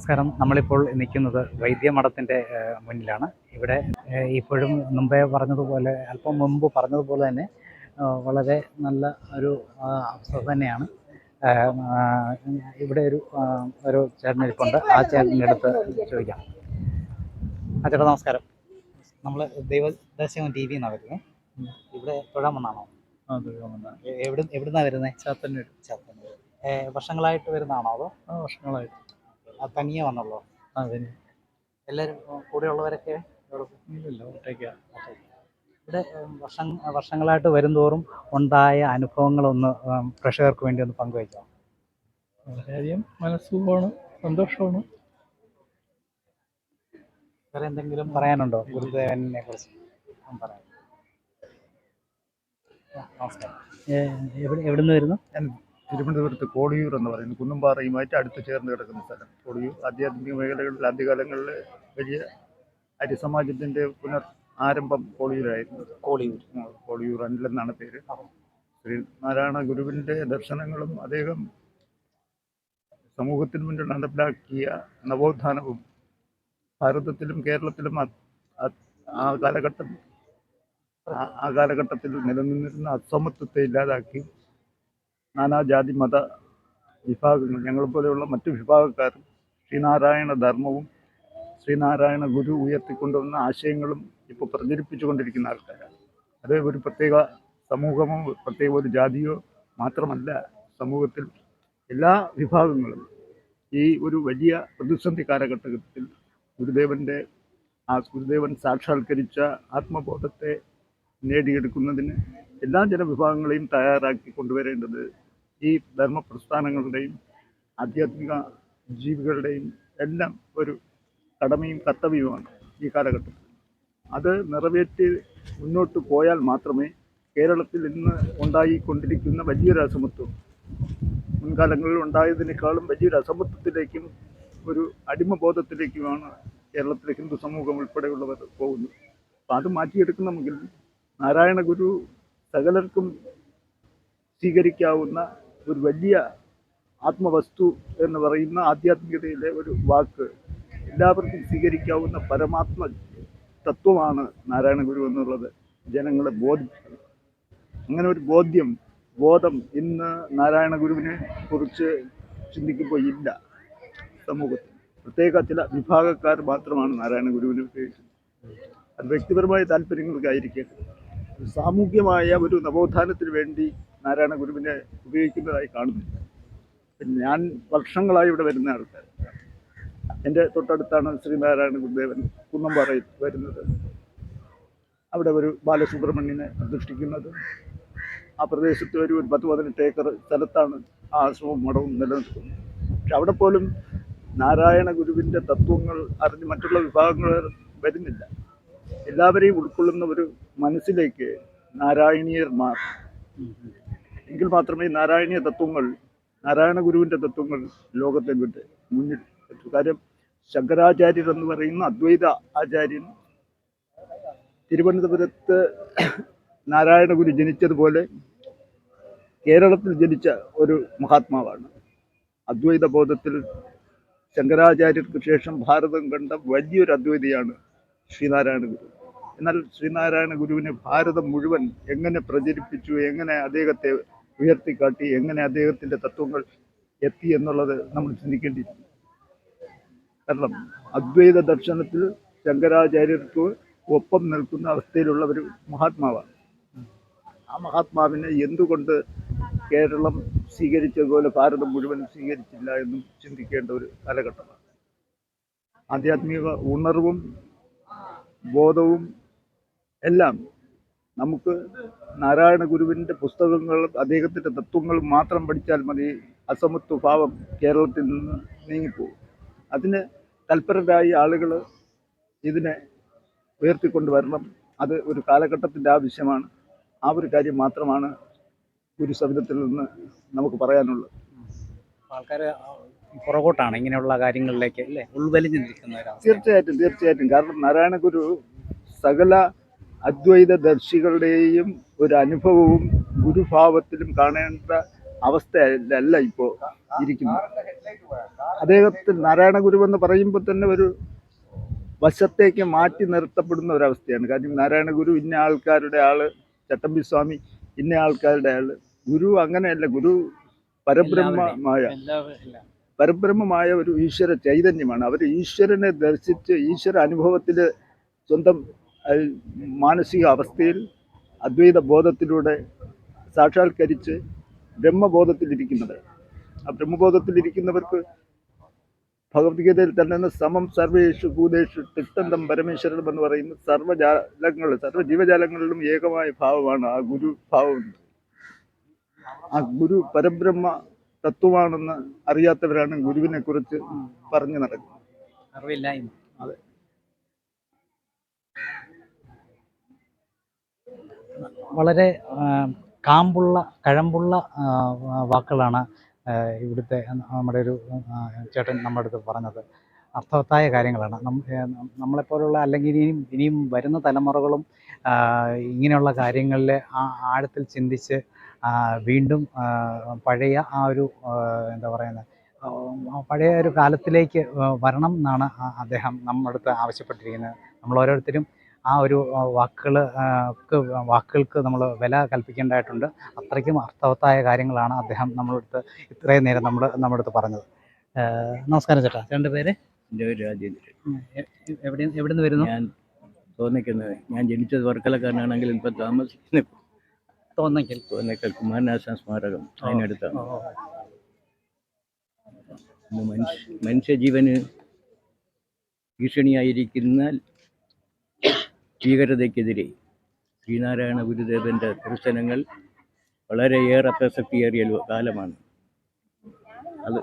നമസ്കാരം. നമ്മളിപ്പോൾ നിൽക്കുന്നത് വൈദ്യമഠത്തിന്റെ മുന്നിലാണ്. ഇവിടെ ഇപ്പോഴും മുമ്പേ പറഞ്ഞതുപോലെ അല്പം മുമ്പ് പറഞ്ഞതുപോലെ തന്നെ വളരെ നല്ല ഒരു അവസ്ഥ തന്നെയാണ്. ഇവിടെ ഒരു ഒരു ചേട്ടനിരിപ്പുണ്ട് ആ ചേട്ടന്റെ അടുത്ത് ചോദിക്കാം. ആ ചേട്ടാ നമസ്കാരം. നമ്മൾ ദൈവദർശനം ടി വി എന്നാണ് വരുന്നത് ഇവിടെ തൊഴാൻ വന്നാണോ? എവിടെ എവിടുന്നാണ് വരുന്നത് ചാത്തന്നൂർ ചാത്തന്നൂർ വർഷങ്ങളായിട്ട് വരുന്നതാണോ അതോ? വർഷങ്ങളായിട്ട്. തനിയെ വന്നുള്ളോ അതിന് എല്ലാവരും കൂടെയുള്ളവരൊക്കെ ഇല്ലല്ലോ ഒറ്റയ്ക്കാ ഇവിടെ വർഷം വർഷങ്ങളായിട്ട് വരുംതോറും ഉണ്ടായ അനുഭവങ്ങളൊന്ന് പ്രേക്ഷകർക്ക് വേണ്ടി ഒന്ന് പങ്കുവയ്ക്കാം. വളരെയധികം മനസ്സുഖമാണ് സന്തോഷമാണ്. വേറെ എന്തെങ്കിലും പറയാനുണ്ടോ? ഗുരുദേവനെ കുറിച്ച്? പറയാം. നമസ്കാരം. എവിടെ എവിടെ നിന്ന് വരുന്നു? തിരുവനന്തപുരത്ത് കോളിയൂർ എന്ന് പറയുന്നത് കുന്നുംപാറയുമായിട്ട് അടുത്ത് ചേർന്ന് കിടക്കുന്ന സ്ഥലം. കോളിയൂർ ആധ്യാത്മിക മേഖലകളിൽ ആദ്യകാലങ്ങളിൽ വലിയ അരിസമാജത്തിന്റെ പുനർ ആരംഭം കോളിയൂരായിരുന്നു. കോളിയൂർ. കോളിയൂർ അനിലെന്നാണ് പേര്. ശ്രീ നാരായണ ഗുരുവിന്റെ ദർശനങ്ങളും അദ്ദേഹം സമൂഹത്തിന് മുന്നിൽ നടപ്പിലാക്കിയ നവോത്ഥാനവും ഭാരതത്തിലും കേരളത്തിലും ആ- കാലഘട്ടം ആ കാലഘട്ടത്തിൽ നിലനിന്നിരുന്ന അസമത്വത്തെ ഇല്ലാതാക്കി നാനാജാതി മത വിഭാഗങ്ങൾ ഞങ്ങളെപ്പോലെയുള്ള മറ്റു വിഭാഗക്കാരും ശ്രീനാരായണ ധർമ്മവും ശ്രീനാരായണ ഗുരു ഉയർത്തിക്കൊണ്ടുവന്ന ആശയങ്ങളും ഇപ്പോൾ പ്രചരിപ്പിച്ചു കൊണ്ടിരിക്കുന്ന ആൾക്കാരാണ്. അത് ഒരു പ്രത്യേക സമൂഹമോ പ്രത്യേക ഒരു ജാതിയോ മാത്രമല്ല സമൂഹത്തിൽ എല്ലാ വിഭാഗങ്ങളും ഈ ഒരു വലിയ പ്രതിസന്ധി കാലഘട്ടത്തിൽ ഗുരുദേവന്റെ ആ ഗുരുദേവൻ സാക്ഷാത്കരിച്ച ആത്മബോധത്തെ നേടിയെടുക്കുന്നതിന് എല്ലാ ജനവിഭാഗങ്ങളെയും തയ്യാറാക്കി കൊണ്ടുവരേണ്ടത് ഈ ധർമ്മപ്രസ്ഥാനങ്ങളുടെയും ആധ്യാത്മിക ജീവികളുടെയും എല്ലാം ഒരു കടമയും കർത്തവ്യവുമാണ് ഈ കാലഘട്ടത്തിൽ. അത് നിറവേറ്റി മുന്നോട്ട് പോയാൽ മാത്രമേ കേരളത്തിൽ ഇന്ന് ഉണ്ടായിക്കൊണ്ടിരിക്കുന്ന വലിയൊരു അസമത്വം മുൻകാലങ്ങളിൽ ഉണ്ടായതിനേക്കാളും വലിയൊരു അസമത്വത്തിലേക്കും ഒരു അടിമബോധത്തിലേക്കുമാണ് കേരളത്തിലെ ഹിന്ദു സമൂഹം ഉൾപ്പെടെയുള്ളവർ പോകുന്നത്. അപ്പം അത് മാറ്റിയെടുക്കണമെങ്കിൽ നാരായണ ഗുരു സകലർക്കും സ്വീകരിക്കാവുന്ന ഒരു വലിയ ആത്മവസ്തു എന്ന് പറയുന്ന ആധ്യാത്മികതയിലെ ഒരു വാക്ക് എല്ലാവർക്കും സ്വീകരിക്കാവുന്ന പരമാത്മ തത്വമാണ് നാരായണ ഗുരു എന്നുള്ളത്. ജനങ്ങളെ ബോധിപ്പിക്കണം അങ്ങനെ ഒരു ബോധ്യം ബോധം ഇന്ന് നാരായണ ഗുരുവിനെ കുറിച്ച് ചിന്തിക്കുമ്പോൾ ഇല്ല സമൂഹത്തിൽ. പ്രത്യേക ചില വിഭാഗക്കാർ മാത്രമാണ് നാരായണ ഗുരുവിനെ ഉപയോഗിക്കുന്നത് അത് വ്യക്തിപരമായ താല്പര്യങ്ങൾക്കായിരിക്കും. സാമൂഹ്യമായ ഒരു നവോത്ഥാനത്തിന് വേണ്ടി നാരായണ ഗുരുവിനെ ഉപയോഗിക്കുന്നതായി കാണുന്നില്ല. ഞാൻ വർഷങ്ങളായി ഇവിടെ വരുന്ന ആൾക്കാർ. എന്റെ തൊട്ടടുത്താണ് ശ്രീനാരായണ ഗുരുദേവൻ കുന്നമ്പാറയിൽ വരുന്നത്. അവിടെ ഒരു ബാലസുബ്രഹ്മണ്യനെ പ്രതിഷ്ഠിക്കുന്നത് ആ പ്രദേശത്ത് ഒരു ഒരു പത്ത് പതിനെട്ട് ഏക്കർ സ്ഥലത്താണ് ആ ആശ്രമവും മഠവും നിലനിൽക്കുന്നത്. പക്ഷെ അവിടെ പോലും നാരായണ ഗുരുവിന്റെ തത്വങ്ങൾ അറിഞ്ഞ് മറ്റുള്ള വിഭാഗങ്ങൾ വരുന്നില്ല. എല്ലാവരെയും ഉൾക്കൊള്ളുന്ന ഒരു മനസ്സിലേക്ക് നാരായണീയർ മാറും. എങ്കിൽ മാത്രമേ നാരായണീയ തത്വങ്ങൾ നാരായണ ഗുരുവിന്റെ തത്വങ്ങൾ ലോകത്തെ വിട്ട് മുന്നിൽ കാര്യം ശങ്കരാചാര്യർ എന്ന് പറയുന്ന അദ്വൈത ആചാര്യൻ തിരുവനന്തപുരത്ത് നാരായണ ഗുരു ജനിച്ചതുപോലെ കേരളത്തിൽ ജനിച്ച ഒരു മഹാത്മാവാണ്. അദ്വൈത ബോധത്തിൽ ശങ്കരാചാര്യർക്ക് ശേഷം ഭാരതം കണ്ട വലിയൊരു അദ്വൈതിയാണ് ശ്രീനാരായണ ഗുരു. എന്നാൽ ശ്രീനാരായണ ഗുരുവിനെ ഭാരതം മുഴുവൻ എങ്ങനെ പ്രചരിപ്പിച്ചു എങ്ങനെ അദ്ദേഹത്തെ ഉയർത്തിക്കാട്ടി എങ്ങനെ അദ്ദേഹത്തിന്റെ തത്വങ്ങൾ എത്തി എന്നുള്ളത് നമ്മൾ ചിന്തിക്കേണ്ടിയിരിക്കുന്നു. കാരണം അദ്വൈത ദർശനത്തിൽ ശങ്കരാചാര്യർക്ക് ഒപ്പം നിൽക്കുന്ന അവസ്ഥയിലുള്ള ഒരു മഹാത്മാവാണ്. ആ മഹാത്മാവിനെ എന്തുകൊണ്ട് കേരളം സ്വീകരിച്ചതുപോലെ ഭാരതം മുഴുവൻ സ്വീകരിച്ചില്ല എന്നും ചിന്തിക്കേണ്ട ഒരു കാലഘട്ടമാണ്. ആധ്യാത്മിക ഉണർവും ബോധവും എല്ലാം നമുക്ക് നാരായണ ഗുരുവിന്റെ പുസ്തകങ്ങളും അദ്ദേഹത്തിന്റെ തത്വങ്ങളും മാത്രം പഠിച്ചാൽ മതി. അസമത്വ ഭാവം കേരളത്തിൽ നിന്ന് നീങ്ങിപ്പോകും. അതിന് തൽപരരായ ആളുകൾ ഇതിനെ ഉയർത്തിക്കൊണ്ടുവരണം അത് ഒരു കാലഘട്ടത്തിന്റെ ആവശ്യമാണ്. ആ ഒരു കാര്യം മാത്രമാണ് ഗുരുസവിധത്തിൽ നിന്ന് നമുക്ക് പറയാനുള്ളത്. ആൾക്കാർ പുറകോട്ടാണ് ഇങ്ങനെയുള്ള കാര്യങ്ങളിലേക്ക് അല്ലേ? ഉൾവലിഞ്ഞു നിൽക്കുന്നവരാണ്. തീർച്ചയായിട്ടും തീർച്ചയായിട്ടും. കാരണം നാരായണ ഗുരു സകല അദ്വൈത ദർശികളുടെയും ഒരു അനുഭവവും ഗുരുഭാവത്തിലും കാണേണ്ട അവസ്ഥയല്ല ഇപ്പോൾ ഇരിക്കുന്നത്. അദ്ദേഹത്തിൽ നാരായണ ഗുരുവെന്ന് പറയുമ്പോൾ തന്നെ ഒരു വശത്തേക്ക് മാറ്റി നിർത്തപ്പെടുന്ന ഒരവസ്ഥയാണ്. കാരണം നാരായണ ഗുരു ഇന്ന ആൾക്കാരുടെ ആൾ ചട്ടമ്പി സ്വാമി ഇന്ന ആൾക്കാരുടെ ആൾ. ഗുരു അങ്ങനെയല്ല ഗുരു പരബ്രഹ്മമായ പരബ്രഹ്മമായ ഒരു ഈശ്വര ചൈതന്യമാണ്. അവർ ഈശ്വരനെ ദർശിച്ച് ഈശ്വര അനുഭവത്തിൽ സ്വന്തം മാനസിക അവസ്ഥയിൽ അദ്വൈത ബോധത്തിലൂടെ സാക്ഷാത്കരിച്ച് ബ്രഹ്മബോധത്തിലിരിക്കുന്നത്. ആ ബ്രഹ്മബോധത്തിലിരിക്കുന്നവർക്ക് ഭഗവത്ഗീതയിൽ തന്നെ സമം സർവേഷു ഭൂതേഷു തിട്ടന്തം പരമേശ്വരനും എന്ന് പറയുന്ന സർവജാലങ്ങൾ സർവ ജീവജാലങ്ങളിലും ഏകമായ ഭാവമാണ് ആ ഗുരു ഭാവം. ആ ഗുരു പരബ്രഹ്മ തത്വമാണെന്ന് അറിയാത്തവരാണ് ഗുരുവിനെ കുറിച്ച് പറഞ്ഞു നടക്കുന്നത്. അറിവില്ലായ്മ. അതെ. വളരെ കാമ്പുള്ള കഴമ്പുള്ള വാക്കുകളാണ് ഇവിടുത്തെ നമ്മുടെ ഒരു ചേട്ടൻ നമ്മുടെ അടുത്ത് പറഞ്ഞത്. അർത്ഥവത്തായ കാര്യങ്ങളാണ്. നമ്മളെപ്പോലുള്ള അല്ലെങ്കിൽ ഇനിയും ഇനിയും വരുന്ന തലമുറകളും ഇങ്ങനെയുള്ള കാര്യങ്ങളിൽ ആ ആഴത്തിൽ ചിന്തിച്ച് വീണ്ടും പഴയ ആ ഒരു എന്താ പറയുന്നത് പഴയ ഒരു കാലത്തിലേക്ക് വരണം എന്നാണ് അദ്ദേഹം നമ്മുടെ അടുത്ത് ആവശ്യപ്പെട്ടിരിക്കുന്നത്. നമ്മൾ ഓരോരുത്തരും ആ ഒരു വാക്കുകൾക്ക് വാക്കുകൾക്ക് നമ്മൾ വില കൽപ്പിക്കേണ്ടതായിട്ടുണ്ട്. അത്രയ്ക്കും അർത്ഥവത്തായ കാര്യങ്ങളാണ് അദ്ദേഹം നമ്മളടുത്ത് ഇത്രയും നേരം നമ്മൾ നമ്മുടെ അടുത്ത് പറഞ്ഞത് നമസ്കാരം ചേട്ടാ. രണ്ട് പേര്? എന്റെ പേര് രാജേന്ദ്രൻ. എവിടെ എവിടെ നിന്ന് വരുന്നു? ഞാൻ തോന്നിക്കുന്നത് ഞാൻ ജനിച്ചത് വർക്കലക്കാരനാണെങ്കിലും ഇപ്പം താമസിക്കുന്ന. തോന്നിക്കൽ തോന്നക്കൽ കുമാരനാശാൻ സ്മാരകം അതിനടുത്താണ്. മനുഷ്യ മനുഷ്യജീവന് ഭീഷണിയായിരിക്കുന്ന ഭീകരതയ്ക്കെതിരെ ശ്രീനാരായണ ഗുരുദേവന്റെ ദർശനങ്ങൾ വളരെയേറെ പ്രസക്തിയേറിയ കാലമാണ്. അത്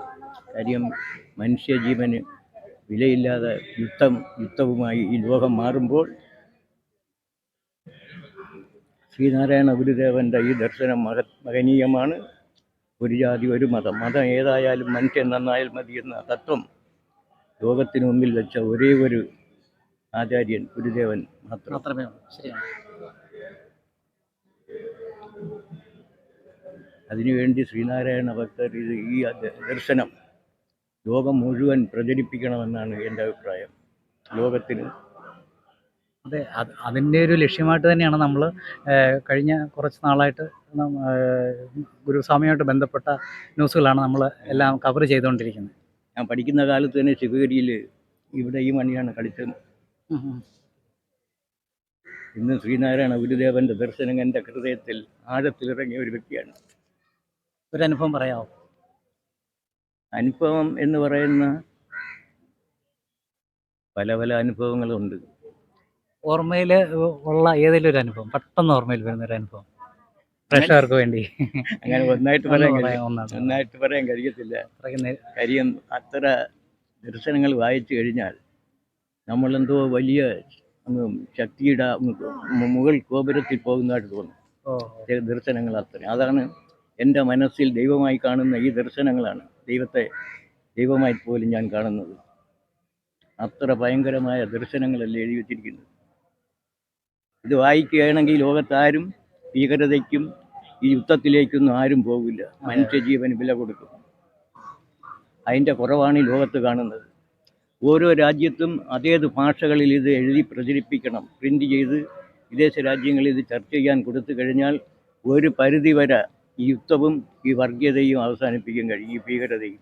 കാര്യം മനുഷ്യജീവന് വിലയില്ലാതെ യുദ്ധം യുദ്ധവുമായി ഈ ലോകം മാറുമ്പോൾ ശ്രീനാരായണ ഗുരുദേവന്റെ ഈ ദർശനം മഹ മഹനീയമാണ്. ഒരു ജാതി ഒരു മതം. മതം ഏതായാലും മനുഷ്യൻ നന്നായാൽ മതി എന്ന തത്വം ലോകത്തിനു മുമ്പിൽ വെച്ച ഒരേ ഒരു ആചാര്യൻ ഗുരുദേവൻ മാത്രം. മാത്രമേ ശരിയാണ്. അതിനുവേണ്ടി ശ്രീനാരായണ ഭക്തർ ഇത് ഈ ദർശനം ലോകം മുഴുവൻ പ്രചരിപ്പിക്കണമെന്നാണ് എന്റെ അഭിപ്രായം. ലോകത്തിന്. അതെ അത് അതിന്റെ ഒരു ലക്ഷ്യമായിട്ട് തന്നെയാണ് നമ്മൾ കഴിഞ്ഞ കുറച്ച് നാളായിട്ട് ഗുരുസ്വാമിയായിട്ട് ഗുരുസ്വാമിയുമായിട്ട് ബന്ധപ്പെട്ട ന്യൂസുകളാണ് നമ്മൾ എല്ലാം കവർ ചെയ്തുകൊണ്ടിരിക്കുന്നത്. ഞാൻ പഠിക്കുന്ന കാലത്ത് തന്നെ ശിവഗിരിയിൽ ഇവിടെ ഈ മണിയാണ് കളിച്ചത്. ഇന്ന് ശ്രീനാരായണ ഗുരുദേവന്റെ ദർശനം എന്റെ ഹൃദയത്തിൽ ആഴത്തിലിറങ്ങിയ ഒരു വ്യക്തിയാണ്. ഒരു അനുഭവം പറയാമോ അനുഭവം എന്ന് പറയുന്ന പല പല അനുഭവങ്ങളുണ്ട്. ഓർമ്മയിൽ ഉള്ള ഏതെങ്കിലും ഒരു അനുഭവം? പെട്ടെന്ന് ഓർമ്മയിൽ വരുന്ന ഒരു അനുഭവം? പ്രേക്ഷകർക്ക് വേണ്ടി. അങ്ങനെ ഒന്നായിട്ട് പറയാൻ. ഒന്നായിട്ട്. പറയാൻ കഴിയത്തില്ല. കാര്യം അത്ര ദർശനങ്ങൾ വായിച്ചു കഴിഞ്ഞാൽ നമ്മളെന്തോ വലിയ അങ്ങ് ശക്തിയുടെ മുകൾ ഗോപുരത്തിൽ പോകുന്നതായിട്ട് തോന്നും ദർശനങ്ങൾ അത്ര. അതാണ് എന്റെ മനസ്സിൽ ദൈവമായി കാണുന്ന ഈ ദർശനങ്ങളാണ്. ദൈവത്തെ ദൈവമായി പോലും ഞാൻ കാണുന്നത്. അത്ര ഭയങ്കരമായ ദർശനങ്ങളല്ലേ എഴുതി വച്ചിരിക്കുന്നത്. ഇത് വായിക്കുകയാണെങ്കിൽ ലോകത്താരും ഭീകരതയ്ക്കും ഈ യുദ്ധത്തിലേക്കൊന്നും ആരും പോകില്ല മനുഷ്യജീവന് വില കൊടുക്കും. അതിന്റെ കുറവാണ് ഈ ലോകത്ത് കാണുന്നത്. ഓരോ രാജ്യത്തും അതേത് ഭാഷകളിൽ ഇത് എഴുതി പ്രചരിപ്പിക്കണം പ്രിന്റ് ചെയ്ത് വിദേശ രാജ്യങ്ങളിൽ ഇത് ചർച്ച ചെയ്യാൻ കൊടുത്തു കഴിഞ്ഞാൽ ഒരു പരിധി വരെ ഈ യുദ്ധവും ഈ വർഗീയതയും അവസാനിപ്പിക്കാൻ കഴിയും ഈ ഭീകരതയും.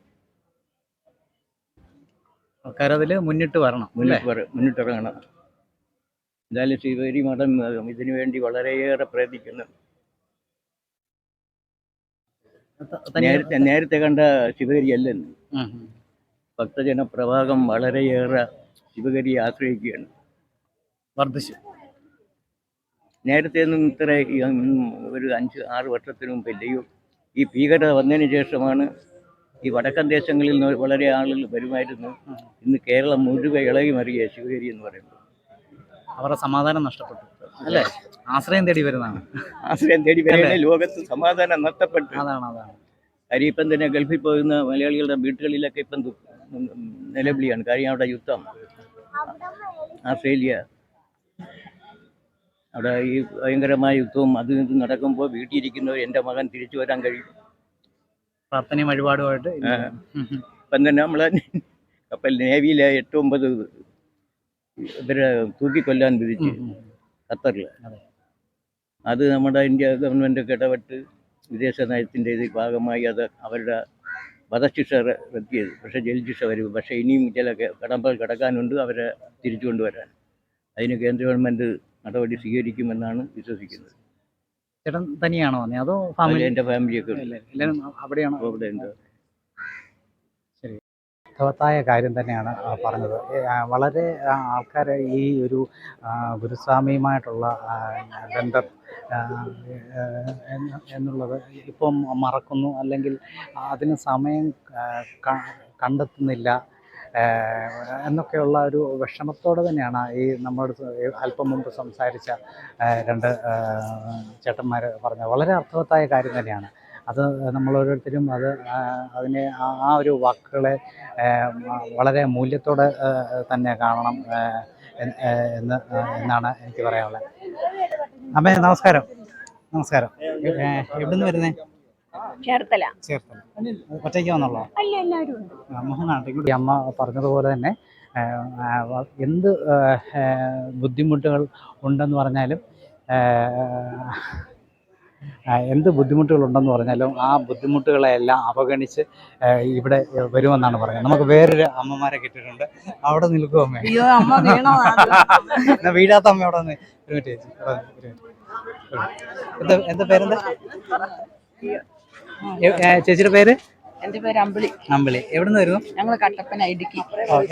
കരതിൽ മുന്നിട്ട് വരണം മുന്നിട്ട് മുന്നിട്ടിറങ്ങണം എന്തായാലും ശിവഗിരി മഠം ഇതിനു വേണ്ടി വളരെയേറെ പ്രയത്നിക്കുന്നു. നേരത്തെ നേരത്തെ കണ്ട ശിവഗിരി അല്ലെന്ന്. ഭക്തജന പ്രവാഹം വളരെയേറെ ശിവഗരി ആശ്രയിക്കുകയാണ്. വർദ്ധിച്ചു. നേരത്തെ നിന്ന് ഇത്ര ഒരു അഞ്ച് ആറ് വർഷത്തിന് മുമ്പില്ലയോ ഈ ഭീകരത വന്നതിന് ശേഷമാണ് ഈ വടക്കൻ ദേശങ്ങളിൽ നിന്ന് വളരെ ആളുകൾ വരുമായിരുന്നു. ഇന്ന് കേരളം മുഴുവൻ ഇളകി മറിയ ശിവഗിരി എന്ന് പറയുന്നത്. അവരുടെ സമാധാനം നഷ്ടപ്പെട്ടു. അല്ലേ? ആശ്രയം തേടി വരുന്നതാണ്. ആശ്രയം തേടി വരുന്ന ലോകത്ത് സമാധാനം നഷ്ടപ്പെട്ടു. അതാണ് അതാണ്. കാര്യം ഇപ്പം തന്നെ ഗൾഫിൽ പോകുന്ന മലയാളികളുടെ വീടുകളിലൊക്കെ ഇപ്പം നിലവിളിയാണ്. കാര്യം അവിടെ യുദ്ധം. ആസ്ട്രേലിയ അവിടെ ഈ ഭയങ്കരമായ യുദ്ധവും അത് ഇതും നടക്കുമ്പോൾ വീട്ടിലിരിക്കുന്നവർ എന്റെ മകൻ തിരിച്ചു വരാൻ കഴിയും. പ്രാർത്ഥനയും വഴിപാടുമായിട്ട്. ഇപ്പം തന്നെ നമ്മൾ കപ്പൽ നേവിയിലെ എട്ട് ഒമ്പത് ഇവരെ തൂക്കിക്കൊല്ലാൻ വിധിച്ച് ഖത്തറിൽ അതെ. നമ്മുടെ ഇന്ത്യ ഗവൺമെന്റ് ഇടപെട്ട് വിദേശ നയത്തിന്റെ ഭാഗമായി അത് അവരുടെ വധശിക്ഷ റദ്ദ് ചെയ്തു. പക്ഷേ ജയിൽ ശിക്ഷ വരും. പക്ഷേ ഇനിയും ചില ക- കടമ്പകൾ കിടക്കാനുണ്ട് അവരെ തിരിച്ചു കൊണ്ടുവരാൻ. അതിന് കേന്ദ്ര ഗവൺമെന്റ് നടപടി സ്വീകരിക്കുമെന്നാണ് വിശ്വസിക്കുന്നത്. ചേട്ടൻ തനിയാണോ അതോ ഫാമിലി എന്റെ ഫാമിലിയൊക്കെ അവിടെയാണോ? അവിടെ ഉണ്ട്. അർത്ഥവത്തായ കാര്യം തന്നെയാണ് പറഞ്ഞത്. വളരെ ആൾക്കാർ ഈ ഒരു ഗുരുസ്വാമിയുമായിട്ടുള്ള ബന്ധം എന്നുള്ളത് ഇപ്പം മറക്കുന്നു അല്ലെങ്കിൽ അതിന് സമയം കണ്ടെത്തുന്നില്ല എന്നൊക്കെയുള്ള ഒരു വിഷമത്തോടെ തന്നെയാണ് ഈ നമ്മുടെ അല്പം മുമ്പ് സംസാരിച്ച രണ്ട് ചേട്ടന്മാർ പറഞ്ഞത്. വളരെ അർത്ഥവത്തായ കാര്യം തന്നെയാണ്. അത് നമ്മൾ ഓരോരുത്തരും അത് അതിനെ ആ ഒരു വാക്കുകളെ വളരെ മൂല്യത്തോടെ തന്നെ കാണണം എന്ന് എന്നാണ് എനിക്ക് പറയാനുള്ളത്. അമ്മേ നമസ്കാരം. നമസ്കാരം. എവിടുന്ന് വരുന്നേ? ചേർത്തല. ചേർത്തല. ഒറ്റയ്ക്ക് വന്നുള്ളോ മോഹനാണ് അമ്മ പറഞ്ഞതുപോലെ തന്നെ എന്ത് ബുദ്ധിമുട്ടുകൾ ഉണ്ടെന്ന് പറഞ്ഞാലും എന്ത് ബുദ്ധിമുട്ടുകളുണ്ടെന്ന് പറഞ്ഞാലും ആ ബുദ്ധിമുട്ടുകളെല്ലാം അവഗണിച്ച് ഇവിടെ വരുമെന്നാണ് പറയുന്നത്. നമുക്ക് വേറൊരു അമ്മമാരെ കിട്ടിയിട്ടുണ്ട്. അവിടെ നിൽക്കും അമ്മേ. എന്നാ വീഴാത്ത അമ്മ അവിടെ നിന്ന് ഒരു മിനിറ്റ് ചേച്ചി. എന്താ എന്താ പേരെന്താ? ചേച്ചിയുടെ പേര്? എന്റെ പേര് അമ്പിളി. അമ്പിളി. എവിടെ നിന്ന് വരുന്നു? ഞങ്ങൾ കട്ടപ്പന ഇടുക്കി.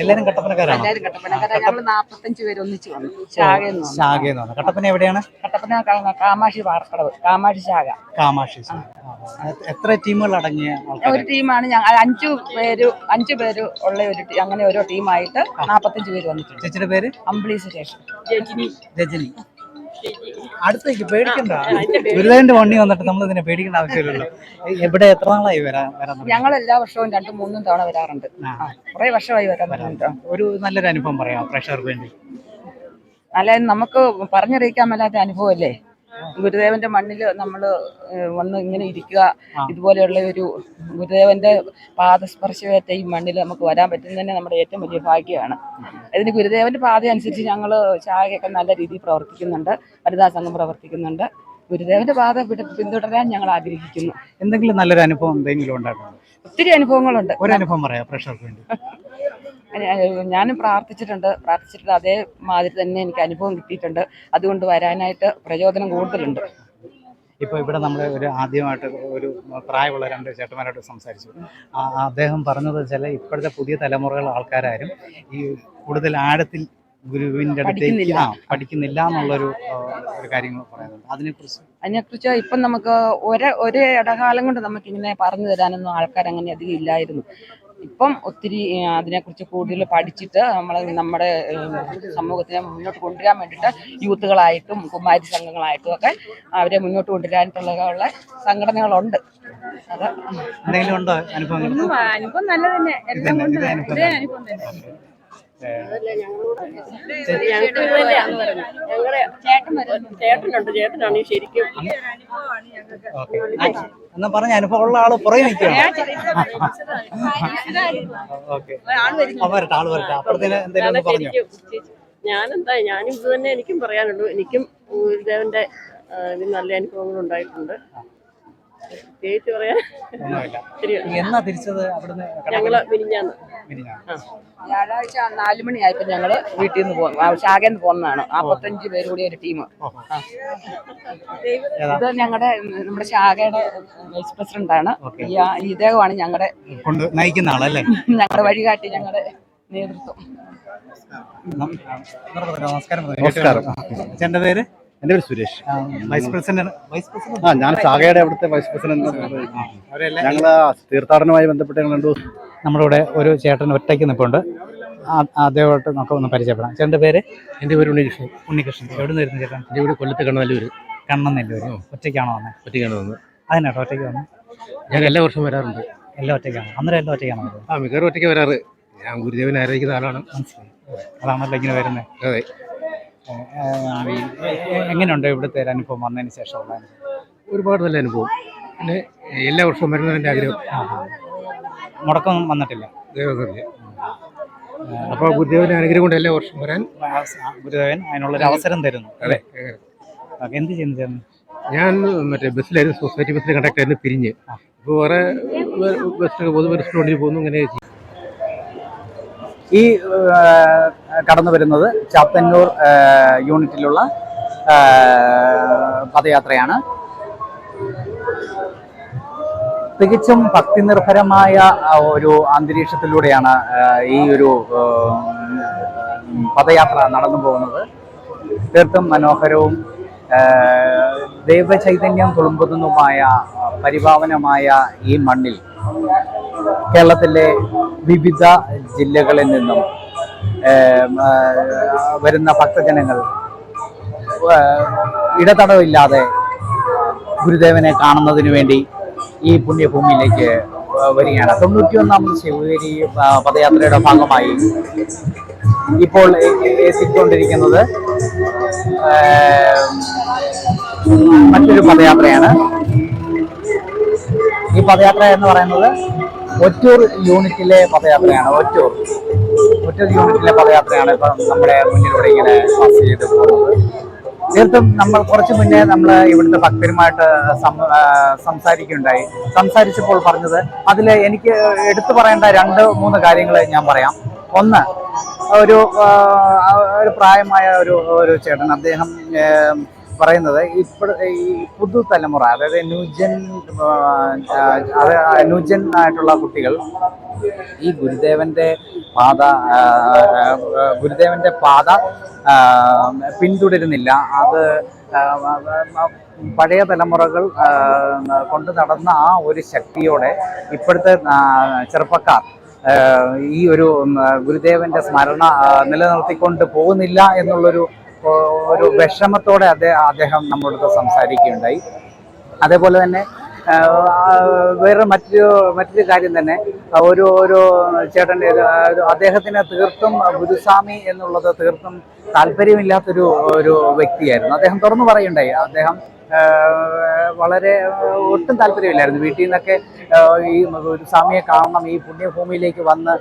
എല്ലാരും കട്ടപ്പനക്കാരാണ്? എല്ലാവരും കട്ടപ്പനക്കാരാ. ഞങ്ങൾ നാപ്പത്തഞ്ച് പേര് ഒന്നിച്ച് വന്നു. ശാഖയെന്ന് ശാഖയെന്ന് പറഞ്ഞു കട്ടപ്പന എവിടെയാണ്? കട്ടപ്പന കാമാക്ഷി പാർക്കടവ് കാമാക്ഷി ശാഖ. കാമാക്ഷി എത്ര ടീമുകൾ അടങ്ങിയ ഒരു ടീമാണ് ഞങ്ങൾ അഞ്ചു പേര് അഞ്ചു പേര് ഉള്ള ഒരു അങ്ങനെ ഓരോ ടീമായിട്ട് നാപ്പത്തഞ്ച് പേര് വന്നിട്ടുണ്ട്. ചേച്ചിയുടെ പേര്? അമ്പിളി സുരേഷ്. രജനി രജനി. അടുത്തേക്ക് പേടിക്കണ്ട. ഗുരുദേവന്റെ വണ്ടി വന്നിട്ട് നമ്മൾ ഇതിനെ പേടിക്കേണ്ട ആവശ്യമില്ലല്ലോ. എവിടെ എത്ര നാളായി വരാൻ വരാൻ ഞങ്ങൾ എല്ലാ വർഷവും രണ്ടും മൂന്നും തവണ വരാറുണ്ട്. കുറെ വർഷമായി വരാൻ വരാറുണ്ട് ഒരു നല്ലൊരു അനുഭവം പറയാം പ്രേക്ഷകർക്ക് വേണ്ടി. അല്ല നമുക്ക് പറഞ്ഞറിയിക്കാൻ മേലാത്ത അനുഭവമല്ലേ? ഗുരുദേവന്റെ മണ്ണിൽ നമ്മൾ വന്ന് ഇങ്ങനെ ഇരിക്കുക. ഇതുപോലെയുള്ള ഒരു ഗുരുദേവന്റെ പാദസ്പർശമേറ്റ ഈ മണ്ണിൽ നമുക്ക് വരാൻ പറ്റുന്നത് തന്നെ നമ്മുടെ ഏറ്റവും വലിയ ഭാഗ്യമാണ്. അതിന് ഗുരുദേവന്റെ പാത അനുസരിച്ച് ഞങ്ങൾ ശാഖയൊക്കെ നല്ല രീതിയിൽ പ്രവർത്തിക്കുന്നുണ്ട്. വനിതാ സംഘം പ്രവർത്തിക്കുന്നുണ്ട്. ഗുരുദേവന്റെ പാത പിന്തുടരാൻ ഞങ്ങൾ ആഗ്രഹിക്കുന്നു. എന്തെങ്കിലും നല്ലൊരു അനുഭവം എന്തെങ്കിലും ഉണ്ടായിട്ടുണ്ടോ? ഒത്തിരി അനുഭവങ്ങളുണ്ട്. ഒരു അനുഭവം പറയാം പ്രഷർക്ക് വേണ്ടി. ഞാനും പ്രാർത്ഥിച്ചിട്ടുണ്ട്. പ്രാർത്ഥിച്ചിട്ടുണ്ട്. അതേമാതിരി തന്നെ എനിക്ക് അനുഭവം കിട്ടിയിട്ടുണ്ട്. അതുകൊണ്ട് വരാനായിട്ട് പ്രചോദനം കൂടുതലുണ്ട്. ഇപ്പോൾ ഇവിടെ നമ്മൾ ഒരു ആദ്യമായിട്ട് ഒരു പ്രായമുള്ള രണ്ട് ചേട്ടന്മാരായിട്ട് സംസാരിച്ചു. അദ്ദേഹം പറഞ്ഞത് വെച്ചാൽ ഇപ്പോഴത്തെ പുതിയ തലമുറകൾ ആൾക്കാരും ഈ കൂടുതൽ ആഴത്തിൽ ഗുരുവിന്റെ അടുത്തേക്ക്. ആ പഠിക്കുന്നില്ല എന്നുള്ളൊരു ഒരു കാര്യങ്ങൾ പറയുന്നുണ്ട്. അതിനെക്കുറിച്ച്? അതിനെക്കുറിച്ച് ഇപ്പം നമുക്ക് ഒരേ ഒരേ ഇടകാലം കൊണ്ട് നമുക്കിങ്ങനെ പറഞ്ഞു തരാനൊന്നും ആൾക്കാർ അങ്ങനെ അധികം ഇല്ലായിരുന്നു. ഇപ്പം ഒത്തിരി അതിനെക്കുറിച്ച് കൂടുതൽ പഠിച്ചിട്ട് നമ്മൾ നമ്മുടെ സമൂഹത്തിനെ മുന്നോട്ട് കൊണ്ടുവരാൻ വേണ്ടിയിട്ട് യൂത്തുകളായിട്ടും കുമാരി സംഘങ്ങളായിട്ടും ഒക്കെ അവരെ മുന്നോട്ട് കൊണ്ടുവരാനായിട്ടുള്ള സംഘടനകളുണ്ട്. അത് അനുഭവങ്ങൾ? അനുഭവം നല്ല തന്നെ. എല്ലാം അനുഭവം തന്നെ. ചേട്ടനുണ്ട് ചേട്ടനാണ് ശരിക്കും. എന്നാ പറഞ്ഞ അനുഭവം ഉള്ള ആൾ പുറകെ നിൽക്കുകയാണ്. ഓക്കെ. വരട്ടെ ആൾ വരട്ടെ. അപ്പുറത്തേന് എന്തെങ്കിലും ഒന്ന് പറഞ്ഞു? ശരിക്കും ഞാനെന്താ ഞാനും ഇത് തന്നെ എനിക്കും പറയാനുള്ളൂ. എനിക്കും ഗുരുദേവന്റെ നല്ല അനുഭവങ്ങൾ ഉണ്ടായിട്ടുണ്ട്. പ്രത്യേകിച്ച് പറയാൻ എന്നാ തിരിച്ചത് അവിടുന്ന് ഞങ്ങൾ മിനിഞ്ഞാന്ന്. വ്യാഴാഴ്ച നാലു മണിയായപ്പോ ഞങ്ങൾ വീട്ടിൽ നിന്ന് പോകുന്നു ശാഖയിൽ നിന്ന് പോകുന്നതാണ് നാപ്പത്തഞ്ച് പേര് കൂടി ഒരു ടീം. ഇത് ഞങ്ങളുടെ നമ്മുടെ ശാഖയുടെ വൈസ് പ്രസിഡന്റ് ആണ് Okay. ഈ ആ- ഇദ്ദേഹമാണ് ഞങ്ങളുടെ കൊണ്ട് നയിക്കുന്ന ആളല്ലേ? ഞങ്ങളുടെ വഴികാട്ടി ഞങ്ങളുടെ നേതൃത്വം. നമസ്കാരം. നമസ്കാരം. ചേട്ടന്റെ പേര്? എന്റെ പേര് Suresh. Vice president vice president ആ ഞാൻ സാഗയുടെ അവിടുത്തെ വൈസ് പ്രസിഡന്റ് ഞങ്ങൾ തീർത്ഥാടനവുമായി ബന്ധപ്പെട്ട് ഞങ്ങൾ രണ്ടു നമ്മുടെ ഇവിടെ ഒരു ചേട്ടൻ ഒറ്റയ്ക്ക് നിൽപ്പുണ്ട് അതേപോലെ അദ്ദേഹമായിട്ട് നമുക്ക് ഒന്ന് പരിചയപ്പെടാം. ചേട്ടന്റെ പേര്? എന്റെ പേര് ഉണ്ണികൃഷ്ണൻ. ഉണ്ണികൃഷ്ണൻ. എവിടെ നിന്ന് വരുന്നു ചേട്ടൻ? എന്റെ ഇവിടെ കൊല്ലത്ത് കണ്ണനല്ലൂർ ഒരു ഒറ്റയ്ക്കാണോ വന്നത് ഒറ്റയ്ക്കാണ് വന്നത്. അതിനാട്ടോ ഒറ്റയ്ക്ക് വന്നത് ഞാൻ എല്ലാ വർഷവും വരാറുണ്ട്. എല്ലാം ഒറ്റയ്ക്കാണ്? അന്നേരം എല്ലാം ഒറ്റയ്ക്കാണ് വന്നത്? ആ മിക്കവാറും ഒറ്റയ്ക്ക് വരാറ്. ഞാൻ ഗുരുദേവനെ ആരാധിക്കുന്ന ആളാണ്. മനസ്സിലായി. അതാണല്ലോ ഇങ്ങനെ വരുന്നത് അതെ. എങ്ങനെയുണ്ട് ഇവിടുത്തെ ഒരു അനുഭവം വന്നതിന് ശേഷമുള്ള? ഒരുപാട് നല്ല അനുഭവം. പിന്നെ എല്ലാ വർഷവും വരുന്നതിന് എന്റെ ആഗ്രഹം മുടക്കം വന്നിട്ടില്ല? ദൈവത്തില്ല അപ്പോൾ ഗുരുദേവന്റെ അനുഗ്രഹം കൊണ്ട് എല്ലാ വർഷവും വരാൻ ഗുരുദേവൻ അതിനുള്ളൊരു അവസരം തരുന്നു അല്ലേ? അപ്പം എന്ത് ചെയ്യുന്നു ഞാൻ മറ്റേ ബസ്സിലായിരുന്നു സൊസൈറ്റി ബസ്സിൽ കണ്ടക്ടറായിരുന്നു പിരിഞ്ഞ്. ഇപ്പോൾ വേറെ ബസ്സിലൊക്കെ പൊതുബസ്സിന് വേണ്ടി പോകുന്നു ഇങ്ങനെ. ഈ കടന്നു വരുന്നത് ചാത്തന്നൂർ യൂണിറ്റിലുള്ള പദയാത്രയാണ്. തികച്ചും ഭക്തി നിർഭരമായ ഒരു അന്തരീക്ഷത്തിലൂടെയാണ് ഈ ഒരു പദയാത്ര നടന്നു പോകുന്നത്. തീർത്തും മനോഹരവും ദൈവചൈതന്യം തുളുമ്പുന്നതുമായ പരിഭാവനമായ ഈ മണ്ണിൽ കേരളത്തിലെ വിവിധ ജില്ലകളിൽ നിന്നും വരുന്ന ഭക്തജനങ്ങൾ ഇടതടവില്ലാതെ ഗുരുദേവനെ കാണുന്നതിന് വേണ്ടി ഈ പുണ്യഭൂമിയിലേക്ക് വരികയാണ്. തൊണ്ണൂറ്റിയൊന്നാമത് ശിവഗിരി പദയാത്രയുടെ ഭാഗമായി ഇപ്പോൾ എത്തിക്കൊണ്ടിരിക്കുന്നത് മറ്റൊരു പദയാത്രയാണ്. ഈ പദയാത്ര എന്ന് പറയുന്നത് ഒറ്റൂർ യൂണിറ്റിലെ പദയാത്രയാണ് ഒറ്റൂർ. ഒറ്റൂർ യൂണിറ്റിലെ പദയാത്രയാണ് ഇപ്പം നമ്മുടെ മുന്നിലൂടെ ഇങ്ങനെ പാസ് ചെയ്ത് പോകുന്നത്. തീർത്തും നമ്മൾ കുറച്ച് മുന്നേ നമ്മൾ ഇവിടുത്തെ ഭക്തരുമായിട്ട് സംസാരിക്കുകയുണ്ടായി. സംസാരിച്ചപ്പോൾ പറഞ്ഞത് അതിൽ എനിക്ക് എടുത്തു പറയേണ്ട രണ്ട് മൂന്ന് കാര്യങ്ങൾ ഞാൻ പറയാം. ഒന്ന് ഒരു ഒരു പ്രായമായ ഒരു ഒരു ചേട്ടൻ അദ്ദേഹം പറയുന്നത് ഇപ്പോൾ ഈ പുതുതലമുറ അതായത് ന്യൂജൻ ന്യൂജൻ ആയിട്ടുള്ള കുട്ടികൾ ഈ ഗുരുദേവന്റെ പാത ഗുരുദേവന്റെ പാത പിന്തുടരുന്നില്ല. അത് പഴയ തലമുറകൾ കൊണ്ട് നടന്ന ആ ഒരു ശക്തിയോടെ ഇപ്പോഴത്തെ ചെറുപ്പക്കാർ ഈ ഒരു ഗുരുദേവന്റെ സ്മരണ നിലനിർത്തിക്കൊണ്ട് പോകുന്നില്ല എന്നുള്ളൊരു ഒരു വിഷമത്തോടെ അദ്ദേഹം അദ്ദേഹം നമ്മളോട് സംസാരിക്കുകയുണ്ടായി. അതേപോലെ തന്നെ വേറെ മറ്റൊരു മറ്റൊരു കാര്യം തന്നെ ഒരു ഒരു ചേട്ടന്റെ അദ്ദേഹത്തിന് തീർത്തും ഗുരുസ്വാമി എന്നുള്ളത് തീർത്തും താല്പര്യമില്ലാത്തൊരു ഒരു വ്യക്തിയായിരുന്നു. അദ്ദേഹം തുറന്നു പറയുണ്ടായി അദ്ദേഹം വളരെ ഒട്ടും താല്പര്യമില്ലായിരുന്നു. വീട്ടിൽ നിന്നൊക്കെ ഈ ഒരു സ്വാമിയെ കാണണം ഈ പുണ്യഭൂമിയിലേക്ക് വന്ന്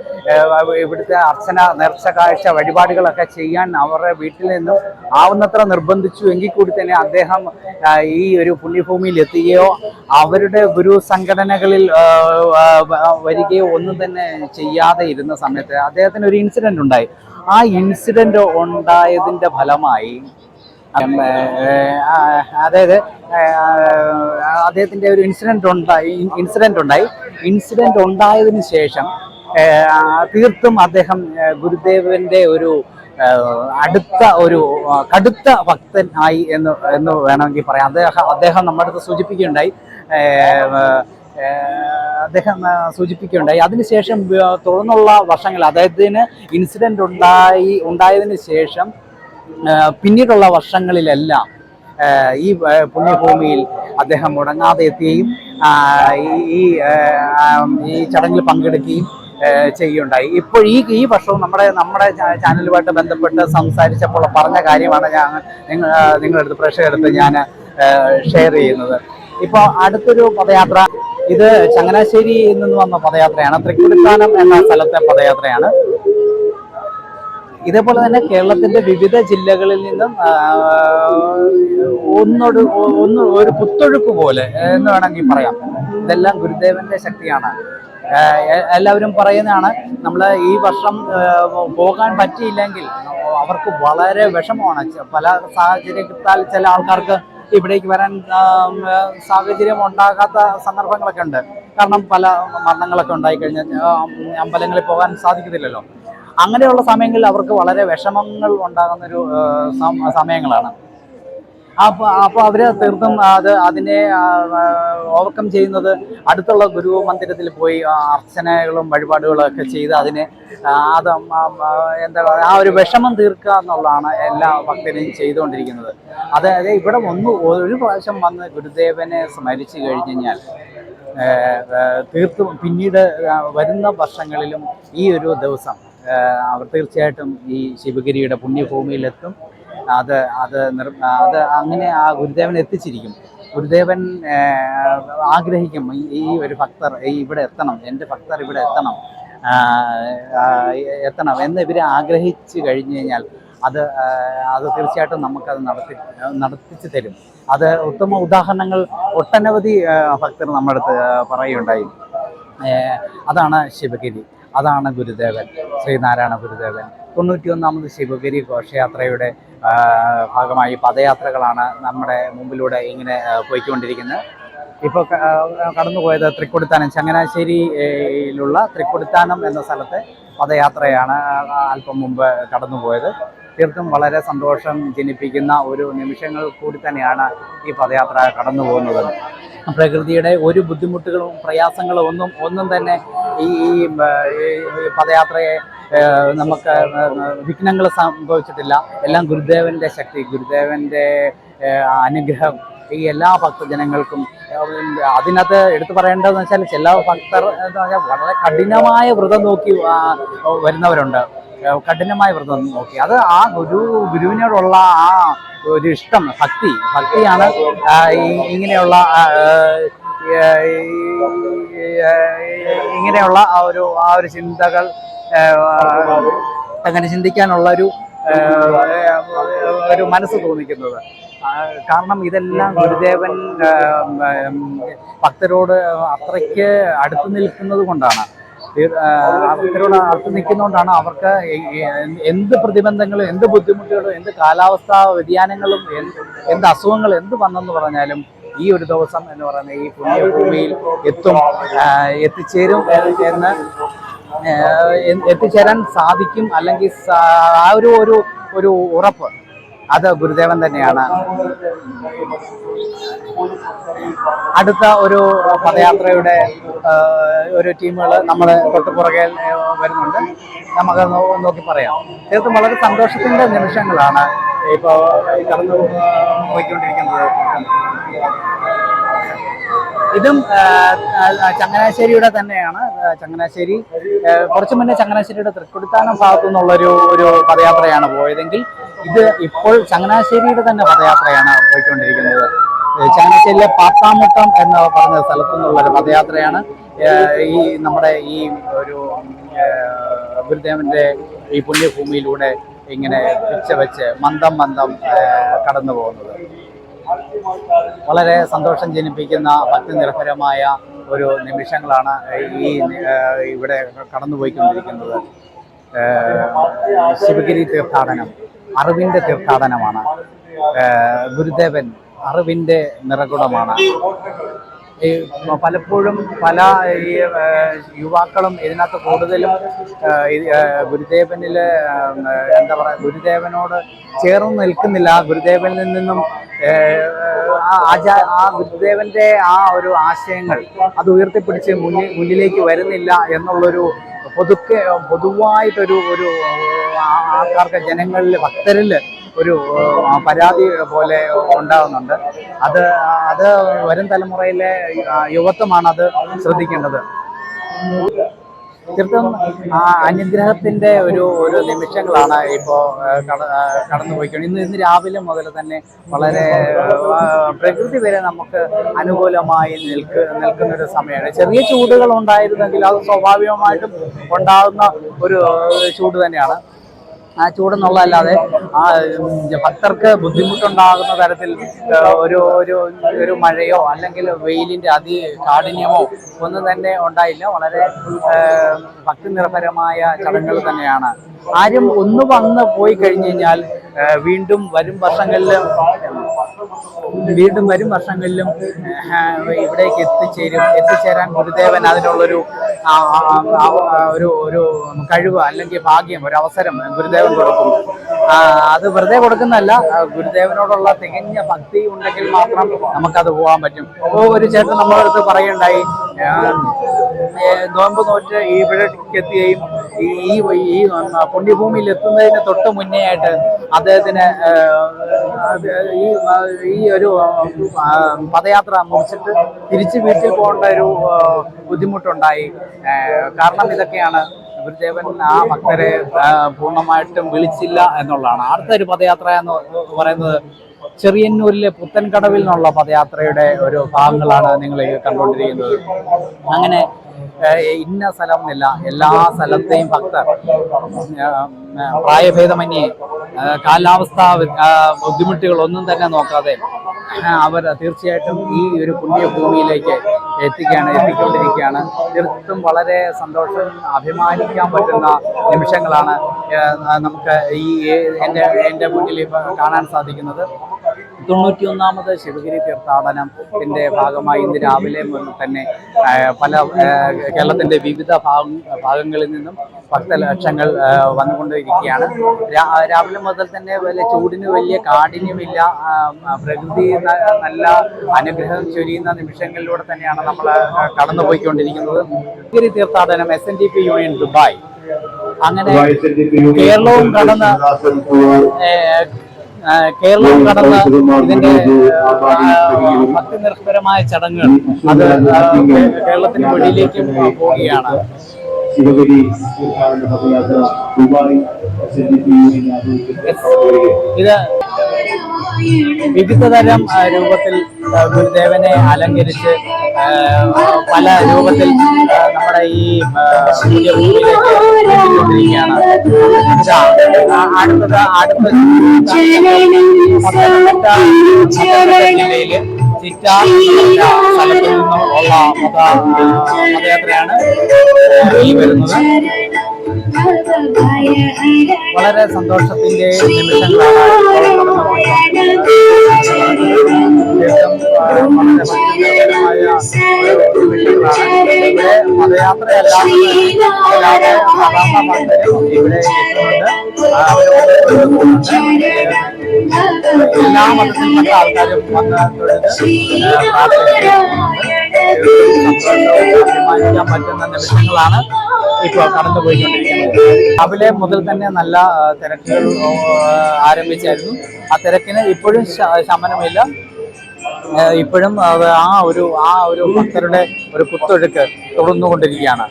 ഇവിടുത്തെ അർച്ചന നേർച്ച കാഴ്ച വഴിപാടുകളൊക്കെ ചെയ്യാൻ അവരുടെ വീട്ടിൽ നിന്നും ആവുന്നത്ര നിർബന്ധിച്ചു. എങ്കിൽ കൂടി തന്നെ അദ്ദേഹം ഈ ഒരു പുണ്യഭൂമിയിൽ എത്തുകയോ അവരുടെ ഗുരു സംഘടനകളിൽ വരികയോ ഒന്നും തന്നെ ചെയ്യാതെ ഇരുന്ന സമയത്ത് അദ്ദേഹത്തിന് ഒരു ഇൻസിഡന്റ് ഉണ്ടായി. ആ ഇൻസിഡന്റ് ഉണ്ടായതിന്റെ ഫലമായി അതായത് അദ്ദേഹത്തിന്റെ ഒരു ഇൻസിഡന്റ് ഉണ്ടായി ഇൻസിഡന്റ് ഉണ്ടായി. ഇൻസിഡന്റ് ഉണ്ടായതിനു ശേഷം തീർത്തും അദ്ദേഹം ഗുരുദേവന്റെ ഒരു അടുത്ത ഒരു കടുത്ത ഭക്തൻ ആയി എന്ന് എന്ന് വേണമെങ്കിൽ പറയാം. അദ്ദേഹം അദ്ദേഹം നമ്മുടെ അടുത്ത് സൂചിപ്പിക്കുകയുണ്ടായി. അദ്ദേഹം സൂചിപ്പിക്കുകയുണ്ടായി. അതിനുശേഷം തുടർന്നുള്ള വർഷങ്ങൾ അദ്ദേഹത്തിന് ഇൻസിഡന്റ് ഉണ്ടായി ഉണ്ടായതിനു ശേഷം പിന്നീടുള്ള വർഷങ്ങളിലെല്ലാം ഈ പുണ്യഭൂമിയിൽ അദ്ദേഹം മുടങ്ങാതെ എത്തുകയും ഈ- ഈ ചടങ്ങിൽ പങ്കെടുക്കുകയും ചെയ്യുണ്ടായി ഇപ്പോൾ ഈ ഈ വർഷവും നമ്മുടെ നമ്മുടെ ചാനലുമായിട്ട് ബന്ധപ്പെട്ട് സംസാരിച്ചപ്പോൾ പറഞ്ഞ കാര്യമാണ് ഞാൻ നിങ്ങൾ നിങ്ങളെടുത്ത് നിങ്ങളുടെ അടുത്ത് ഞാൻ ഷെയർ ചെയ്യുന്നത്. ഇപ്പോൾ അടുത്തൊരു പദയാത്ര ഇത് ചങ്ങനാശ്ശേരിയിൽ നിന്ന് വന്ന പദയാത്രയാണ്. തൃക്കുടിത്താനം എന്ന സ്ഥലത്തെ പദയാത്രയാണ്. ഇതേപോലെ തന്നെ കേരളത്തിന്റെ വിവിധ ജില്ലകളിൽ നിന്നും ഒന്നോട് ഒന്ന് ഒരു പുത്തൊഴുക്ക് പോലെ എന്ന് വേണമെങ്കിൽ പറയാം. ഇതെല്ലാം ഗുരുദേവന്റെ ശക്തിയാണ്. എല്ലാവരും പറയുന്നതാണ് നമ്മൾ ഈ വർഷം പോകാൻ പറ്റിയില്ലെങ്കിൽ അവർക്ക് വളരെ വിഷമമാണ്. പല സാഹചര്യത്താൽ ചില ആൾക്കാർക്ക് ഇവിടേക്ക് വരാൻ സാഹചര്യം ഉണ്ടാകാത്ത സന്ദർഭങ്ങളൊക്കെ ഉണ്ട്. കാരണം പല മരണങ്ങളൊക്കെ ഉണ്ടായിക്കഴിഞ്ഞാൽ അമ്പലങ്ങളിൽ പോകാൻ സാധിക്കത്തില്ലല്ലോ. അങ്ങനെയുള്ള സമയങ്ങളിൽ അവർക്ക് വളരെ വിഷമങ്ങൾ ഉണ്ടാകുന്നൊരു സമയങ്ങളാണ്. അപ്പോൾ അപ്പോൾ അവർ തീർത്തും അത് അതിനെ ഓവർകം ചെയ്യുന്നത് അടുത്തുള്ള ഗുരു മന്ദിരത്തിൽ പോയി അർച്ചനകളും വഴിപാടുകളും ഒക്കെ ചെയ്ത് അതിനെ അത് എന്താ പറയുക ആ ഒരു വിഷമം തീർക്കുക എന്നുള്ളതാണ് എല്ലാ ഭക്തരും ചെയ്തുകൊണ്ടിരിക്കുന്നത്. അതായത് ഇവിടെ ഒന്ന് ഒരു പ്രാവശ്യം വന്ന് ഗുരുദേവനെ സ്മരിച്ചു കഴിഞ്ഞു കഴിഞ്ഞാൽ തീർത്തും പിന്നീട് വരുന്ന വർഷങ്ങളിലും ഈ ഒരു ദിവസം അവർ തീർച്ചയായിട്ടും ഈ ശിവഗിരിയുടെ പുണ്യഭൂമിയിലെത്തും. അത് അത് നിർ അത് അങ്ങനെ ആ ഗുരുദേവൻ എത്തിച്ചിരിക്കും. ഗുരുദേവൻ ആഗ്രഹിക്കും ഈ- ഒരു ഭക്തർ ഇവിടെ എത്തണം എന്റെ ഭക്തർ ഇവിടെ എത്തണം എത്തണം എന്ന് ഇവർ ആഗ്രഹിച്ചു കഴിഞ്ഞു കഴിഞ്ഞാൽ അത് അത് തീർച്ചയായിട്ടും നമുക്കത് നടത്തി നടത്തിച്ചു തരും. അത് ഉത്തമ ഉദാഹരണങ്ങൾ ഒട്ടനവധി ഭക്തർ നമ്മുടെ അടുത്ത് പറയുകയുണ്ടായി. അതാണ് ശിവഗിരി. അതാണ് ഗുരുദേവൻ ശ്രീനാരായണ ഗുരുദേവൻ. തൊണ്ണൂറ്റിയൊന്നാമത് ശിവഗിരി ഘോഷയാത്രയുടെ ഭാഗമായി പദയാത്രകളാണ് നമ്മുടെ മുമ്പിലൂടെ ഇങ്ങനെ പോയിക്കൊണ്ടിരിക്കുന്നത്. ഇപ്പോൾ കടന്നുപോയത് തൃക്കൊടിത്താനം ചങ്ങനാശ്ശേരിയിലുള്ള തൃക്കൊടിത്താനം എന്ന സ്ഥലത്തെ പദയാത്രയാണ് അല്പം മുമ്പ് കടന്നുപോയത്. തീർത്തും വളരെ സന്തോഷം ജനിപ്പിക്കുന്ന ഒരു നിമിഷങ്ങൾ കൂടി തന്നെയാണ് ഈ പദയാത്ര കടന്നു പോകുന്നത്. പ്രകൃതിയുടെ ഒരു ബുദ്ധിമുട്ടുകളും പ്രയാസങ്ങളും ഒന്നും ഒന്നും തന്നെ ഈ ഈ പദയാത്രയെ നമുക്ക് വിഘ്നങ്ങൾ സംഭവിച്ചിട്ടില്ല. എല്ലാം ഗുരുദേവന്റെ ശക്തി ഗുരുദേവന്റെ അനുഗ്രഹം ഈ എല്ലാ ഭക്തജനങ്ങൾക്കും. അതിനകത്ത് എടുത്തു പറയേണ്ടതെന്ന് വെച്ചാൽ ചില ഭക്തർ എന്ന് പറഞ്ഞാൽ വളരെ കഠിനമായ വ്രതം നോക്കി വരുന്നവരുണ്ട്. കഠിനമായ വ്രതം നോക്കി. അത് ആ ഗുരു ഗുരുവിനോടുള്ള ആ ഒരു ഇഷ്ടം ഭക്തി ഭക്തിയാണ് ഇങ്ങനെയുള്ള ഇങ്ങനെയുള്ള ആ ഒരു ആ ഒരു ചിന്തകൾ അങ്ങനെ ചിന്തിക്കാനുള്ള ഒരു ഒരു മനസ്സ് തോന്നിക്കുന്നത്. കാരണം ഇതെല്ലാം ഗുരുദേവൻ ഭക്തരോട് അത്രയ്ക്ക് അടുത്തു നിൽക്കുന്നത് കൊണ്ടാണ്. ആ, അടുത്ത് നിൽക്കുന്നതുകൊണ്ടാണ് അവർക്ക് എന്ത് പ്രതിബന്ധങ്ങളും എന്ത് ബുദ്ധിമുട്ടുകളും എന്ത് കാലാവസ്ഥാ വ്യതിയാനങ്ങളും എന്ത് എന്ത് അസുഖങ്ങൾ എന്ത് വന്നെന്ന് പറഞ്ഞാലും ഈ ഒരു ദിവസം എന്ന് പറയുന്ന ഈ പുണ്യഭൂമിയിൽ എത്തും എത്തിച്ചേരും എന്ന് എത്തിച്ചേരാൻ സാധിക്കും അല്ലെങ്കിൽ ആ ഒരു ഒരു ഒരു ഉറപ്പ്. അത് ഗുരുദേവൻ തന്നെയാണ്. അടുത്ത ഒരു പദയാത്രയുടെ ഒരു ടീമുകൾ നമ്മൾ തൊട്ട് പുറകെ വരുന്നുണ്ട്. നമുക്ക് നോക്കി പറയാം. തീർത്തും വളരെ സന്തോഷത്തിന്റെ നിമിഷങ്ങളാണ് ഇപ്പോൾ കടന്നു പോയിക്കൊണ്ടിരിക്കുന്നത് ഇതും ചങ്ങനാശ്ശേരിയുടെ തന്നെയാണ്. ചങ്ങനാശ്ശേരി കുറച്ചു മുന്നേ ചങ്ങനാശ്ശേരിയുടെ തൃക്കൊടുത്താനം ഭാഗത്തു നിന്നുള്ളൊരു ഒരു പദയാത്രയാണ് പോയതെങ്കിൽ ഇത് ഇപ്പോൾ ചങ്ങനാശ്ശേരിയുടെ തന്നെ പദയാത്രയാണ് പോയിക്കൊണ്ടിരിക്കുന്നത്. ചങ്ങനാശ്ശേരിയിലെ പാത്താമുട്ടം എന്ന് പറഞ്ഞ സ്ഥലത്തു നിന്നുള്ളൊരു പദയാത്രയാണ് ഈ നമ്മുടെ ഈ ഒരു ഗുരുദേവന്റെ ഈ പുണ്യഭൂമിയിലൂടെ ഇങ്ങനെ പിച്ച വെച്ച് മന്ദം മന്ദം കടന്നു പോകുന്നത് വളരെ സന്തോഷം ജനിപ്പിക്കുന്ന ഭക്തി നിർഭരമായ ഒരു നിമിഷങ്ങളാണ് ഈ ഇവിടെ കടന്നുപോയിക്കൊണ്ടിരിക്കുന്നത്. ശിവഗിരി തീർത്ഥാടനം അറിവിന്റെ തീർത്ഥാടനമാണ്. ഗുരുദേവൻ അറിവിന്റെ നിറകുടമാണ്. ഈ പലപ്പോഴും പല ഈ യുവാക്കളും ഇതിനകത്ത് കൂടുതലും ഗുരുദേവനിൽ എന്താ പറയുക ഗുരുദേവനോട് ചേർന്ന് നിൽക്കുന്നില്ല. ഗുരുദേവനിൽ നിന്നും ആചാ ആ ഗുരുദേവന്റെ ആ ഒരു ആശയങ്ങൾ അത് ഉയർത്തിപ്പിടിച്ച് മുന്നിൽ മുന്നിലേക്ക് വരുന്നില്ല എന്നുള്ളൊരു പൊതുക്കെ പൊതുവായിട്ടൊരു ഒരു ആൾക്കാർക്ക് ജനങ്ങളിൽ ഭക്തരിൽ ഒരു പരാതി പോലെ ഉണ്ടാകുന്നുണ്ട് അത് അത് വരും തലമുറയിലെ യുവത്വമാണ് അത് ശ്രദ്ധിക്കേണ്ടത്. തീർത്തും ആ അനുഗ്രഹത്തിന്റെ ഒരു ഒരു നിമിഷങ്ങളാണ് ഇപ്പോൾ കടന്നുപോയിക്കൊണ്ട് ഇന്ന് ഇന്ന് രാവിലെ മുതൽ തന്നെ വളരെ പ്രകൃതി വരെ നമുക്ക് അനുകൂലമായി നിൽക്ക് നിൽക്കുന്നൊരു സമയമാണ്. ചെറിയ ചൂടുകൾ ഉണ്ടായിരുന്നെങ്കിൽ അത് സ്വാഭാവികമായിട്ടും ഉണ്ടാകുന്ന ഒരു ചൂട് തന്നെയാണ്. ചൂടെന്നുള്ളതല്ലാതെ ആ ഭക്തർക്ക് ബുദ്ധിമുട്ടുണ്ടാകുന്ന തരത്തിൽ ഒരു ഒരു ഒരു മഴയോ അല്ലെങ്കിൽ വെയിലിന്റെ അതി കാഠിന്യമോ ഒന്നും തന്നെ ഉണ്ടായില്ല. വളരെ ആ, ഭക്തി നിർഭരമായ ചടങ്ങുകൾ തന്നെയാണ്. ആരും ഒന്ന് വന്ന് പോയി കഴിഞ്ഞു കഴിഞ്ഞാൽ വീണ്ടും വരും വർഷങ്ങളിൽ വീണ്ടും വരും വർഷങ്ങളിലും ഇവിടേക്ക് എത്തിച്ചേരും എത്തിച്ചേരാൻ ഗുരുദേവൻ അതിനുള്ളൊരു ഒരു ഒരു കഴിവ് അല്ലെങ്കിൽ ഭാഗ്യം ഒരു അവസരം ഗുരുദേവൻ കൊടുക്കും അത് വെറുതെ കൊടുക്കുന്നതല്ല ഗുരുദേവനോടുള്ള തികഞ്ഞ ഭക്തി ഉണ്ടെങ്കിൽ മാത്രം നമുക്കത് പോകാൻ പറ്റും. അപ്പോൾ ഒരു ചേട്ടൻ നമ്മുടെ അടുത്ത് പറയുണ്ടായി നോമ്പ് നോറ്റ് ഇവിടേക്ക് എത്തുകയും ഈ- ഈ പുണ്യഭൂമിയിൽ എത്തുന്നതിന് തൊട്ട് മുന്നേ ആയിട്ട് അദ്ദേഹത്തിന് ഈ ഈ ഒരു പദയാത്ര മുറിച്ചിട്ട് തിരിച്ച് വീട്ടിൽ പോകേണ്ട ഒരു ബുദ്ധിമുട്ടുണ്ടായി. കാരണം ഇതൊക്കെയാണ്. ഗുരുദേവൻ ആ ഭക്തരെ പൂർണമായിട്ടും വിളിച്ചില്ല എന്നുള്ളതാണ്. അടുത്തൊരു പദയാത്ര എന്ന് പറയുന്നത് ചെറിയന്നൂരിലെ പുത്തൻകടവിൽ നിന്നുള്ള പദയാത്രയുടെ ഒരു ഭാഗങ്ങളാണ് നിങ്ങൾ കണ്ടുകൊണ്ടിരിക്കുന്നത്. അങ്ങനെ ഇന്ന സ്ഥലം എന്നില്ല എല്ലാ സ്ഥലത്തെയും ഭക്തർ പ്രായഭേദമന്യേ കാലാവസ്ഥ ബുദ്ധിമുട്ടുകളൊന്നും തന്നെ നോക്കാതെ അവർ തീർച്ചയായിട്ടും ഈ ഒരു പുണ്യഭൂമിയിലേക്ക് എത്തിക്കുകയാണ് എത്തിക്കൊണ്ടിരിക്കുകയാണ്. തീർത്തും വളരെ സന്തോഷം അഭിമാനിക്കാൻ പറ്റുന്ന നിമിഷങ്ങളാണ് നമുക്ക് ഈ എന്റെ എന്റെ മുന്നിൽ കാണാൻ സാധിക്കുന്നത്. തൊണ്ണൂറ്റി ഒന്നാമത് ശിവഗിരി തീർത്ഥാടനത്തിന്റെ ഭാഗമായി ഇന്ന് രാവിലെ മുതൽ തന്നെ പല കേരളത്തിന്റെ വിവിധ ഭാഗ ഭാഗങ്ങളിൽ നിന്നും ഭക്തലക്ഷങ്ങൾ വന്നുകൊണ്ടിരിക്കുകയാണ്. രാവിലെ മുതൽ തന്നെ വലിയ ചൂടിന് വലിയ കാഠിന്യമില്ല പ്രകൃതി നല്ല അനുഗ്രഹം ചൊരിയുന്ന നിമിഷങ്ങളിലൂടെ തന്നെയാണ് നമ്മൾ കടന്നുപോയിക്കൊണ്ടിരിക്കുന്നത്. ശിവഗിരി തീർത്ഥാടനം S N D P union Dubai അങ്ങനെ കേരളവും കടന്ന് ഏഹ്, കടന്ന ഇതിന്റെ ഭക്തിനിർഭരമായ ചടങ്ങുകൾ അത് കേരളത്തിന്റെ കേരളത്തിന് വെളിയിലേക്കും പോവുകയാണ്. ശിവഗിരി തീർത്ഥാടന പദയാത്ര ദുബായ് ഇത് വിവിധ തരം രൂപത്തിൽ ഗുരുദേവനെ അലങ്കരിച്ച് പല രൂപത്തിൽ നമ്മുടെ ഈ ആ, അടുത്തത് അടുത്ത ഈ വരുന്നത്. വളരെ സന്തോഷത്തിന്റെ പദയാത്രയല്ല ഇവിടെ എല്ലാ മതത്തിൽപ്പെട്ട ആൾക്കാരും വന്ന്. സന്തോഷവും പറ്റുന്ന നിമിഷങ്ങളാണ് ഇപ്പോൾ കടന്നുപോയിക്കൊണ്ടിരിക്കുന്നത് രാവിലെ മുതൽ തന്നെ നല്ല തിരക്കുകൾ ആരംഭിച്ചായിരുന്നു. ആ തിരക്കിന് ഇപ്പോഴും ശമനമില്ല. ഇപ്പോഴും ആ ഒരു ആ ഒരു ഭക്തരുടെ ഒരു കുത്തൊഴുക്ക് തുടർന്നുകൊണ്ടിരിക്കുകയാണ്.